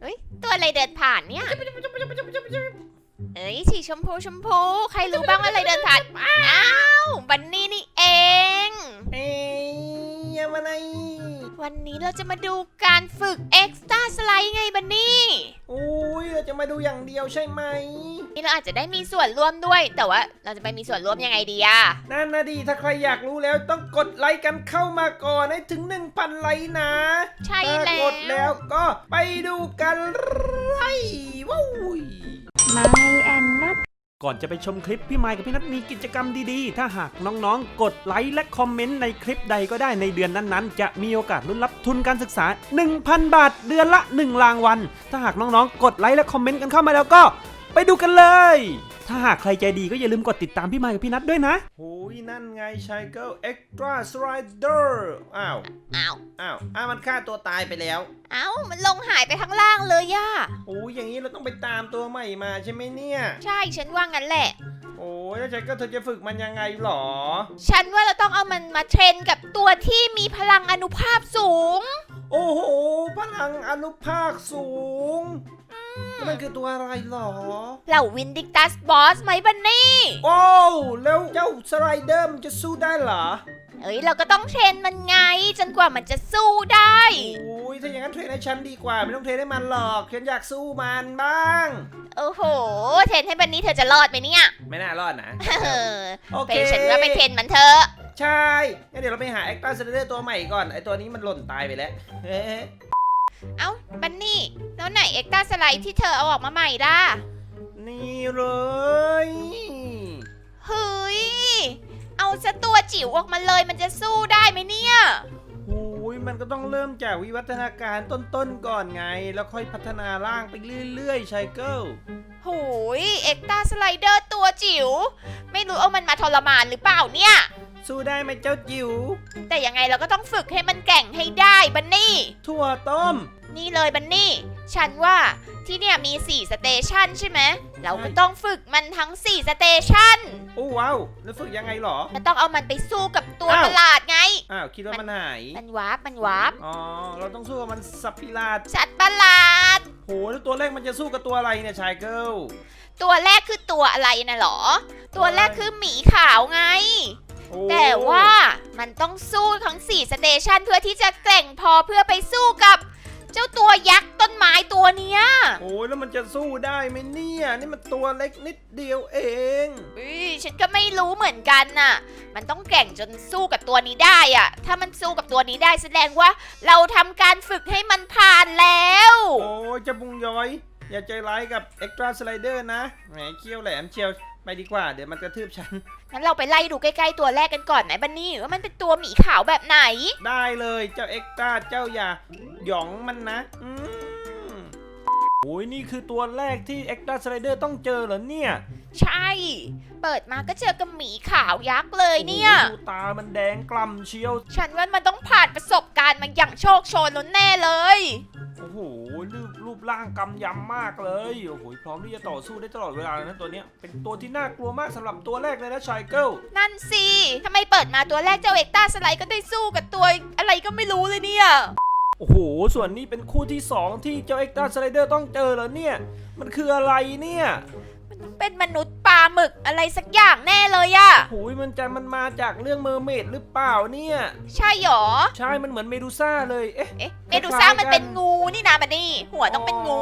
เฮ้ยตัวอะไรเดินผ่านเนี่ย เอ้ยสีชมพูชมพู ใครรู้บ้างว่าอะไรเดินผ่าน อ้าว บันนี่นี่เอง เอ้ยยังมาไหน วันนี้เราจะมาดูการฝึกเอ็กซ์ต a าสไลด์ไงบันนี่ อุ้ยเราจะมาดูอย่างเดียวใช่ไหม นี่เราอาจจะได้มีส่วนร่วมด้วย แต่ว่าเราจะไปมีส่วนร่วมยังไงดีอะนั่นนะดีถ้าใครอยากรู้แล้วต้องกดไลค์กันเข้ามาก่อนให้ถึง 1,000 ไลค์นะใช่ถ้าแล้กดแล้ววก็ไปดูกันเลยว้าวไม่แอนนัท ก่อนจะไปชมคลิปพี่ไมค์กับพี่นัทมีกิจกรรมดีๆ ถ้าหากน้องๆ กดไลค์และคอมเมนต์ในคลิปใดก็ได้ในเดือนนั้นๆ จะมีโอกาสลุ้นรับทุนการศึกษา 1,000 บาท เดือนละ 1 รางวัล ถ้าหากน้องๆ กดไลค์และคอมเมนต์กันเข้ามาแล้วก็ ไปดูกันเลย ถ้าหากใครใจดีก็อย่าลืมกดติดตามพี่ไมค์กับพี่นัทด้วยนะหูยนั่นไงชายเกิลเอ็กตร้าสไลเดอร์อ้าวอ้าวอ้าวอ้าวมันฆ่าตัวตายไปแล้วอ้าวมันลงหายไปข้างล่างเลยย่าโอ้ยอย่างนี้เราต้องไปตามตัวใหม่มาใช่ไหมเนี่ย ใช่ฉันว่างั้นแหละ โอ้ยแล้วชายเกิลเธอจะฝึกมันยังไงหรอ ฉันว่าเราต้องเอามันมาเทรนกับตัวที่มีพลังอนุภาพสูง โอ้โหพลังอนุภาคสูงแล้ว มันคือตัวอะไรหรอ เหล่าวินดิกตัสบอสไหมบันนี่ โอ้วแล้วเจ้าสไลเดอร์มันจะสู้ได้เหรอ เอ้ยเราก็ต้องเทรนมันไง จนกว่ามันจะสู้ได้ โอ้ยถ้าอย่างนั้นเทรนให้ฉันดีกว่า ไม่ต้องเทรนให้มันหรอกฉันอยากสู้มันบ้าง โอ้โห เทรนให้บันนี่เธอจะรอดไหมเนี่ย ไม่น่ารอดนะ เออโอไปเคฉันว่าไปเทรนมันเถอะ ใช่งั้นเดี๋ยวเราไปหาแอคตาสไลเดอร์ตัวใหม่ก่อนไอตัวนี้มันหล่นตายไปแล้วเฮ้ย เอ้า บันนี่ แล้วไหนเอ็กตาสไลด์ที่เธอเอาออกมาใหม่ล่ะ นี่เลย เฮ้ย เอาซะตัวจิ๋วออกมาเลยมันจะสู้ได้ไหมเนี่ยโอ้ยมันก็ต้องเริ่มจากวิวัฒนาการต้นๆก่อนไง แล้วค่อยพัฒนาร่างไปเรื่อยๆชายเกิลโหยเอ็กตาสไลเดอร์ตัวจิ๋ว ไม่รู้เอามันมาทรมานหรือเปล่าเนี่ย สู้ได้ไหมเจ้าจิ๋วแต่ยังไงเราก็ต้องฝึกให้มันแกร่งให้ได้บันนี่ ถั่วต้ม นี่เลยบันนี่ ฉันว่าที่เนี่ยมี 4 สเตชันใช่ไหม เราก็ต้องฝึกมันทั้ง 4 สเตชันโอ้ว้าวแล้วฝึกยังไงหรอแล้วต้องเอามันไปสู้กับตัวอ้าว ประหลาดไง อ้าวคิดว่ามันหายมันวาร์ปมันวาร์ปอ๋อเราต้องสู้กับมันสับปิลาดสัตว์ประหลาด โหแล้วตัวแรกมันจะสู้กับตัวอะไรเนี่ยชายเกิลตัวแรกคือตัวอะไรนะหรอ ตัวแรกคือหมีขาวไงโอ้ แต่ว่ามันต้องสู้ทั้ง4สเตชันเพื่อที่จะแกร่งพอเพื่อไปสู้กับ เจ้าตัวยักษ์ต้นไม้ตัวเนี้ยโอ้ยแล้วมันจะสู้ได้ไหมเนี่ยนี่มันตัวเล็กนิดเดียวเองอุ้ยฉันก็ไม่รู้เหมือนกันน่ะ มันต้องแกร่งจนสู้กับตัวนี้ได้อะถ้ามันสู้กับตัวนี้ได้แสดงว่า เราทำการฝึกให้มันผ่านแล้ว โอ้ยเจะบุงย้อย อย่าใจร้ายกับเอ็กตร้าสไลเดอร์นะแหมเคี้ยวแหลมเชียว ไปดีกว่า เดี๋ยวมันกระทืบฉัน งั้นเราไปไล่ดูใกล้ๆตัวแรกกันก่อนไหมบันนี่ว่ามันเป็นตัวหมีขาวแบบไหน ได้เลยเจ้าเอ็กตร้าเจ้าอย่าหยองมันนะอืมโอ้ยนี่คือตัวแรกที่เอ็กตร้าสไลเดอร์ต้องเจอเหรอเนี่ยใช่ เปิดมาก็เจอกับหมีขาวยักษ์เลยเนี่ย โอ้โหดูตามันแดงกล่ำเชียว ฉันว่ามันต้องผ่านประสบการณ์มาอย่างโชคโชนแล้วแน่เลย โอ้โหรู ปรูปร่างกำยำมากเลยโอ้โหพร้อมที่จะต่อสู้ได้ตลอดเวลาเลยนะตัวเนี้ยเป็นตัวที่น่ากลัวมากสำหรับตัวแรกเลยนะชายเกิลนั่นสิทำไมเปิดมาตัวแรกเจ้าเอกตาสไลด์ก็ได้สู้กับตัวอะไรก็ไม่รู้เลยเนี่ย โอ้โหส่วนนี้เป็นคู่ที่2ที่เจ้าเอ็กตร้าสไลเดอร์ต้องเจอเหรอเนี่ย มันคืออะไรเนี่ยมันต้อง เป็นมนุษย์ปลาหมึกอะไรสักอย่างแน่เลยอะโอ้ยมันจะมันมาจากเรื่องเมอร์เมดหรือเปล่าเนี่ย ใช่หรอ ใช่มันเหมือนเมดูซ่าเลย เอ๊ะ เอ๊ะเมดูซ่ามันเป็นงูนี่นะบันนี่หัวต้องเป็นงู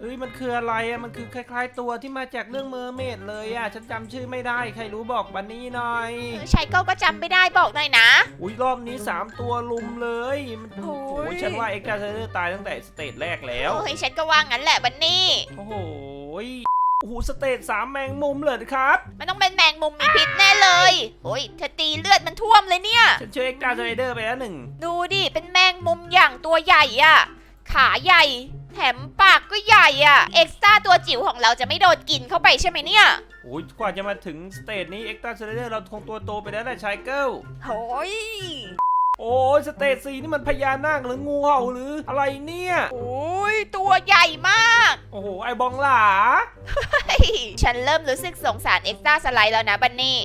เอ้ยมันคืออะไรอะมันคือคล้าย ๆ ตัวที่มาจากเรื่องเมอร์เมดเลยอะฉันจำชื่อไม่ได้ใครรู้บอกบันนี่หน่อยเออชายเก้าก็จำไม่ได้บอกหน่อยนะ อุ้ยรอบนี้ 3 ตัวลุมเลยมันโอ้โอ้ยยฉันว่าเอ็กตร้าสไลเดอร์ตายตั้งแต่สเตจแรกแล้ว โอ้ยฉันก็ว่างั้นแหละบันนี่ โอ้โหย โอ้โหสเตจสามแมงมุมเลยครับ มันต้องเป็นแมงมุมมีพิษแน่เลยโอ้ยเธอตีเลือดมันท่วมเลยเนี่ย ฉันช่วยเอ็กตร้าสไลเดอร์ไปแล้วหนึ่งดูดิ เป็นแมงมุมอย่างตัวใหญ่อะขาใหญ่ แถมปากก็ใหญ่อะเอ็กซ์ตร้าตัวจิ๋วของเราจะไม่โดนกินเข้าไปใช่ไหมเนี่ย โอ้ยกว่าจะมาถึงสเตจนี้เอ็กตร้าสไลเดอร์เราคงตัวโตไปแล้วแหละชายเกิลโอ้ย โอ้ยสเตจสี่นี่มันพญานาคหรืองูเห่าหรืออะไรเนี่ย โอ้ยตัวใหญ่มาก โอ้โหไอบองหลาเฮ้ยฉันเริ่มรู้สึกสงสารเอ็กซ์ตร้าสไลด์แล้วนะบันนี่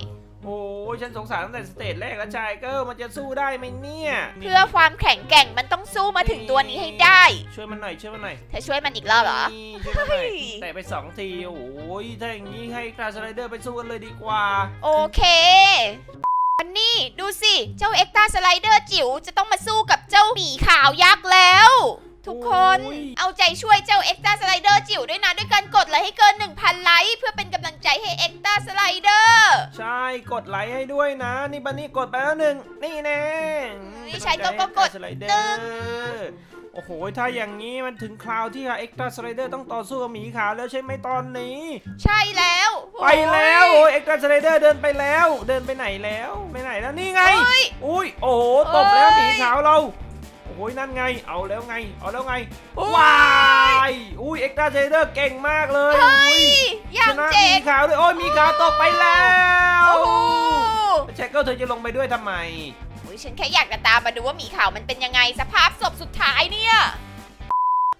โอ้ยฉันสงสารตั้งแต่สเตจแรกแล้วชายเกิลมันจะสู้ได้ไหมเนี่ยเพื่อความแข็งแกร่งมันต้องสู้มาถึงตัวนี้ให้ได้ ช่วยมันหน่อยช่วยมันหน่อย เธอช่วยมันอีกรอบเหรอ นี่ช่วยมันหน่อยเฮ้ย แต่ไปสองที โอ้ยถ้าอย่างนี้ให้กราสไลเดอร์ไปสู้กันเลยดีกว่า โอเค อันนี้ดูสิ เจ้าเอ็กตาสไลเดอร์จิ๋วจะต้องมาสู้กับเจ้าหมีขาวยักษ์แล้ว ทุกคนโอ้ย เอาใจช่วยเจ้าเอ็กตาสไลเดอร์จิ๋วด้วยนะ ด้วยการกดไลค์ให้เกิน 1,000 ไลค์เพื่อเป็นกำลังใจให้เอ็กตาสไลเดอร์ใช่กดไลค์ให้ด้วยนะ นี่บันนี่กดไปแล้วหนึ่งนี่แน่นี่ชายเกิลก็กดสไลเดหอนึ่งร์ โอ้โห ถ้าอย่างนี้มันถึงคราวที่เอ็กตร้าสไลเดอร์ต้องต่อสู้กับหมีขาวแล้วใช่ไหมตอนนี้ ใช่แล้วไปแล้วโอ้ยเอ็กตร้าสไลเดอร์เดินไปแล้ว เดินไปไหนแล้วไปไหนแล้วนี่ไง เฮ้ย อุ้ย โอ้โหตบแล้วเอ้ยหมีขาวเรา โอ้ยนั่นไง เอาแล้วไง เอาแล้วไง โอ้ย ว้าย อุ้ยเอ็กตร้าสไลเดอร์เก่งมากเลยเฮ้อุ้ยยอย่าชงนะหเจ๋มีงขาวด้วยโอ้ยหมีขาวตกไปแล้ว โอ้โหแจ็คเกิลเธอจะลงไปด้วยทำไมโอ้ยฉันแค่อยากจะตามมาดูว่าหมีขาวมันเป็นยังไงสภาพศพสุดท้ายเนี่ย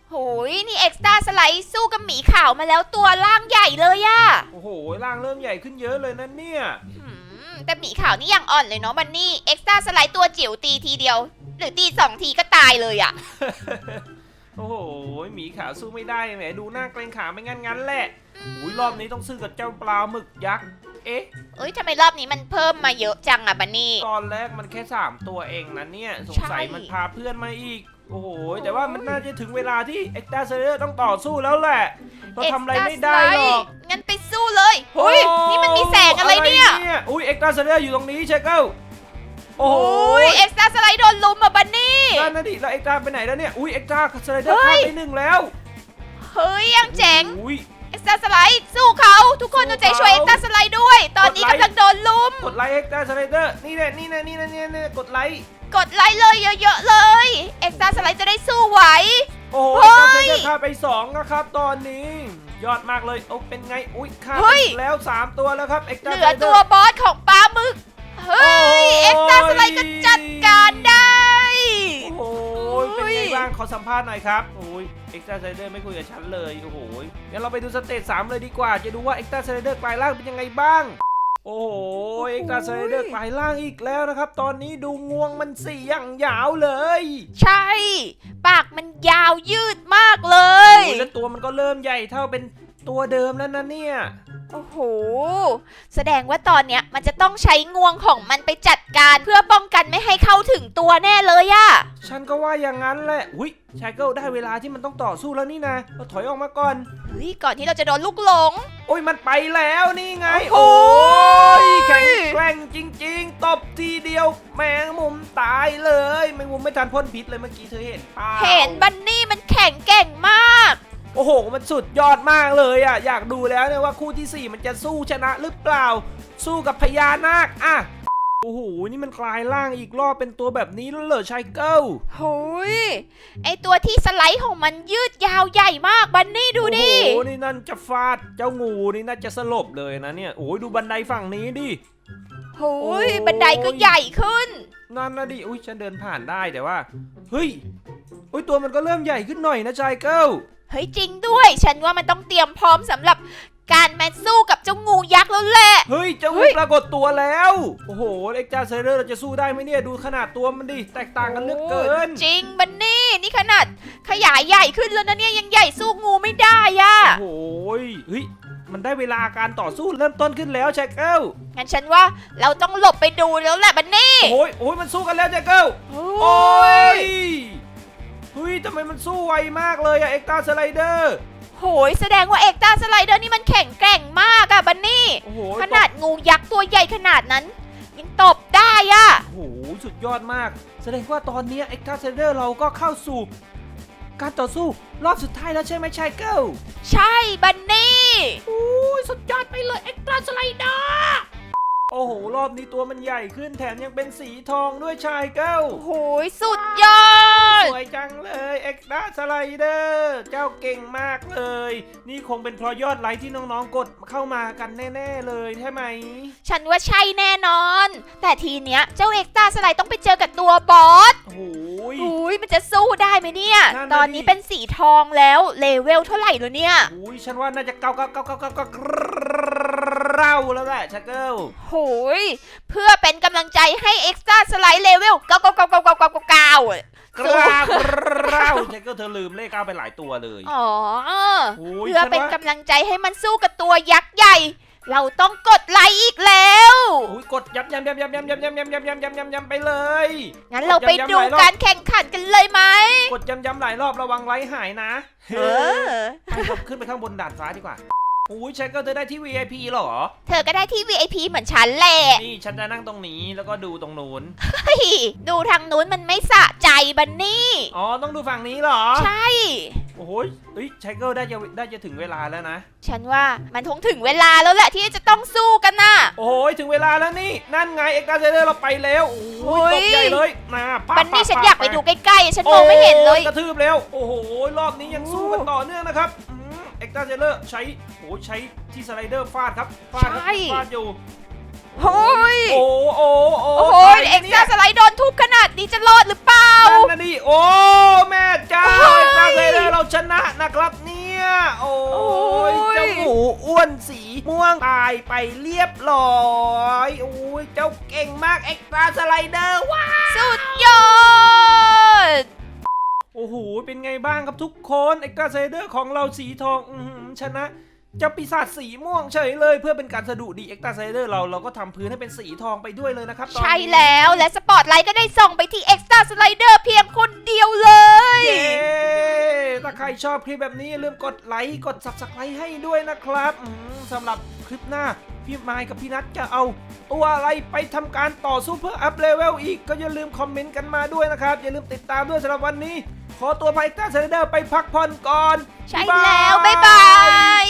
โหยนี่เอ็กซ์ตาสไลด์สู้กับหมีขาวมาแล้วตัวร่างใหญ่เลยอะโอ้โหร่างเริ่มใหญ่ขึ้นเยอะเลยนะเนี่ยหืมแต่หมีขาวนี่ยังอ่อนเลยเนาะบันนี่เอ็กซ์ตาสไลด์ตัวจิ๋วตีทีเดียว หรือตีสองทีก็ตายเลยอะโอ้โหหมีขาวสู้ไม่ได้แหมดูหน้าเกรงขามไม่งั้นงั้นแหละอุ้ยรอบนี้ต้องซื้อกับเจ้าปลาหมึกยักษ์ เอ๊ะ เอ้ยทำไมรอบนี้มันเพิ่มมาเยอะจังอะบันนี่ ตอนแรกมันแค่ 3 ตัวเองนะเนี่ย สงสัยใช่ มันพาเพื่อนมาอีก โอ้โห แต่ว่ามันน่าจะถึงเวลาที่เอ็กตาเซอร์ต้องต่อสู้แล้วแหละเราทำอะไรไม่ได้หรอกงั้นไปสู้เลยเฮ้ยนี่มันมีแสงอะไรเนี่ย อุ้ยเอ็กตาเซอร์อยู่ตรงนี้เชคเกิลโอ้โอ้โหยเอ็กซ์ตาสไลด์โดนลุมอะบันนี่ นั่นนะดิแล้วเอ็กตาไปไหนแล้วเนี่ย อุ้ยเอ็กตาสไลเดอร์เฮ้ข้ายมไปหนึ่งแล้ว เฮ้ยยังเจ๋ง อุ้ยเอ็กซ์ ตาสไลด์สู้เขา ทุกคนสู้เอาใจช่วยเขาเอ็กซ์ตาสไลด์ด้วย ตอนนี้กดไลค์กำลังโดนลุม กดไลค์เอ็กตาสไลเดอร์นี่แหละนี่แหละนี่แหละนี่แหละนี่แหละกดไลค์กดไลค์เลยเยอะๆเลย เอ็กซ์ตาสไลด์จะได้สู้ไหว โอ้โหเฮ้เอ็ยกตาเซอร์ฆ่าไปสองนะครับตอนนี้ ยอดมากเลยโอ้เป็นไงอุ้ยฆ่าเฮ้ไปยอีกแล้วสามตัวแล้วครับเอ็กเหตาลือตัวบอสของปลาหมึก เฮ้ยเอ็กซ์ตาสไลด์ก็จัดการได้โอ้โห เป็นไงบ้างขอสัมภาษณ์หน่อยครับโอ้ยเอ็กตาไซเดอร์ไม่คุยกับฉันเลยโอ้โหงั้นเราไปดูสเตจสามเลยดีกว่า จะดูว่าเอ็กตาไซเดอร์กลายร่างเป็นยังไงบ้าง โอ้โหเอ็กตาไซเดอร์กลายร่างอีกแล้วนะครับ ตอนนี้ดูงวงมันสี่อย่างยาวเลยใช่ ปากมันยาวยืดมากเลโอ้ย ยแล้วตัวมันก็เริ่มใหญ่เท่าเป็นตัวเดิมแล้วนะเนี่ย โอ้โห แสดงว่าตอนเนี้ยมันจะต้องใช้งวงของมันไปจัดการเพื่อป้องกันไม่ให้เข้าถึงตัวแน่เลยอะฉันก็ว่าอย่างนั้นแหละ อุ้ยชายเกิลได้เวลาที่มันต้องต่อสู้แล้วนี่นะเราถอยออกมาก่อน เฮ้ย ก่อนที่เราจะโดนลูกหลง โอ้ยมันไปแล้วนี่ไง โอ้โอ้โหยแข็งแกร่งจริง ๆ ตบทีเดียว แมงมุมตายเลย แมงมุมไม่ทันพ่นพิษเลยเมื่อกี้เธอเห็นเปล่าเห็นบันนี่มันแข็งแกร่งมาก โอ้โห มันสุดยอดมากเลยอะอยากดูแล้วเนี่ยว่าคู่ที่ 4 มันจะสู้ชนะหรือเปล่า สู้กับพญานาคอะโอ้โห นี่มันกลายร่างอีกรอบเป็นตัวแบบนี้แล้วเหรอชายเกิลโหยไอตัวที่สไลด์ของมันยืดยาวใหญ่มากบันนี่ดูดิ โอ้โห นี่นั่นจะฟาด เจ้างูนี่น่าจะสลบเลยนะเนี่ย โอ้ยดูบันไดฝั่งนี้ดิ โหยบันไดก็ใหญ่ขึ้น นั่นนะดิ อุ้ยฉันเดินผ่านได้แต่ว่า เฮ้ย อุ้ยตัวมันก็เริ่มใหญ่ขึ้นหน่อยนะชายเกิล เฮ้ยจริงด้วย ฉันว่ามันต้องเตรียมพร้อมสำหรับการมาสู้กับเจ้างูยักษ์แล้วแหละ เฮ้ยเจ้าเฮ้งูยปรากฏตัวแล้ว โอ้โหเอ็กจาเซเรอร์เราจะสู้ได้ไหมเนี่ยดูขนาดตัวมันดิแตกต่างกันเหลือกเกิน จริงบันนี่นี่ขนาดขยายใหญ่ขึ้นแล้วนะเนี่ยยังใหญ่สู้งูไม่ได้อะโอ้โหยเฮ้ยมันได้เวลาการต่อสู้เริ่มต้นขึ้นแล้วชายเกิลงั้นฉันว่าเราต้องหลบไปดูแล้วแหละบันนี่ โอ้ยโอ้ยมันสู้กันแล้วชายเกิลโอ้โอ้ยย เฮ้ยทำไมมันสู้ไวมากเลยอะเอ็กตาสไลเดอร์โหยแสดงว่าเอกตาสไลเดอร์นี่มันแข็งแกร่งมากอะบันนี่ โอ้โหขนาดงูยักษ์ตัวใหญ่ขนาดนั้นยังตบได้อะโอ้โหสุดยอดมาก แสดงว่าตอนนี้เอ็กตาเซเดอร์เราก็เข้าสู่ การต่อสู้รอบสุดท้ายแล้วใช่ไหมชายเกิลใช่บันนี่โอ้ยสุดยอดไปเลยเอ็กตาสไลเดอร์โอ้โหรอบนี้ตัวมันใหญ่ขึ้นแถมยังเป็นสีทองด้วยชายเกิลโหยสุดยอ ดสวยจังเลยเอ็กตาสไลเดอร์เจ้าเก่งมากเลย นี่คงเป็นเพราะยอดไลค์ที่น้องๆกดเข้ามากันแน่ๆเลยใช่ไหม ฉันว่าใช่แน่นอน แต่ทีเนี้ยเจ้าเอกตาสไลด์ต้องไปเจอกับตัวบอสโอ้โห อุ้ยมันจะสู้ได้ไหมเนี่ย นั่นน่ะตอนนี้ดิเป็นสีทองแล้วเลเวลเท่าไหร่แล้วเนี่ยอุ้ยฉันว่าน่าจะเก้าเก้าเก้าเก้าเก้าเก้าเราแล้วแหละชักเกิลโหยเพื่อเป็นกำลังใจให้เอ็กซ์ตร้าสไลด์เลเวลเก้าเก้าเก้าเก้าเก้าเก้าเก้า กราบเราชักเกิลเธอลืมเลขเก้าไปหลายตัวเลย อ๋อโอ้ยเพื่อเป็นฉันว่า กำลังใจให้มันสู้กับตัวยักษ์ใหญ่ เราต้องกดไลค์อีกแล้วโอ้ยกดย้ำย้ำย้ำย้ำย้ำย้ำย้ำย้ำย้ำย้ำย้ำย้ำย้ำไปเลย งั้นเราไปดูการแข่งขันกันเลยไหมกดย้ำย้ำหลายรอบระวังไลท์หายนะเออ ไปครับขึ้นไปข้างบนด่านฟ้าดีกว่าโอ้ยชักเกิลเธอได้ที่ VIP เหรอ เธอก็ได้ที่ VIP เหมือนฉันแหละ นี่ฉันจะนั่งตรงนี้แล้วก็ดูตรงนู้น เฮ้ยดูทางนู้นมันไม่สะใจบันนี่ อ๋อ ต้องดูฝั่งนี้เหรอ ใช่ โอ้ยเฮ้ยชักเกิลได้จะได้จะถึงเวลาแล้วนะ ฉันว่ามันคงถึงเวลาแล้วแหละที่จะต้องสู้กันน่ะ โอ้ยถึงเวลาแล้วนี่ นั่นไงเอ็กซ์ตาเซเดอร์เราไปแล้ว โอ้โอ้ยยตกใหญ่เลยนะป้าบันนี่ป้ฉันอยากไปดูใกล้ๆ ฉันมโอ้องไม่เห็นเลย กระทืบแล้ว โอ้โห รอบนี้ยังสู้กันต่อเนื่องนะครับ เอ็กซ์ตาเซเดอร์ใช้โอ้ใช้ที่สไลเดอร์ฟาดครับฟาดครับใช่ ฟาดอยู่โอ้ย โอ้โอ้โอ้โอ้โหตายเอ็กซ์นี่ตร้ายสไลด์โดนทุบขนาดนี้จะรอดหรือเปล่า นั่นนะดิโอ้แม่เจ้าโอ้ยเอ็กซ์ตาเซเดอร์เราชนะนะครับเนี่ยโอ้โอ้ยยเจ้าหมูอ้วนสีม่วงตายไปเรียบร้อยโอ้ยเจ้าเก่งมากเอ็กซ์ตาสไลเดอร์ว้าสุดยอด โอ้โห เป็นไงบ้างครับทุกคนเอ็กซ์ตาไซเดอร์ของเราสีทองอื้อหือชนะเจ้าปีศาจสีม่วงเฉยเลยเพื่อเป็นการสะดุดีเอ็กซ์ตาไซเดอร์เราเราก็ทำพื้นให้เป็นสีทองไปด้วยเลยนะครับตอนนี้ใช่แล้วและสปอตไลท์ก็ได้ส่องไปที่เอ็กซ์ตร้าสไลเดอร์เพียงคนเดียวเลยเย้ถ้า ใครชอบคลิปแบบนี้อย่าลืมกดไลค์กด subscribe ให้ด้วยนะครับอืมสำหรับคลิปหน้าพี่ไมค์กับพี่นัทจะเอาตัวอะไรไปทำการต่อสู้เพื่ออัพเลเวลอีกก็อย่าลืมคอมเมนต์กันมาด้วยนะครับ อย่าลืมติดตามด้วยสำหรับวันนี้ ขอตัวไปต้าเซเดอร์ไปพักผ่อนก่อน ใช่แล้ว บ๊ายบาย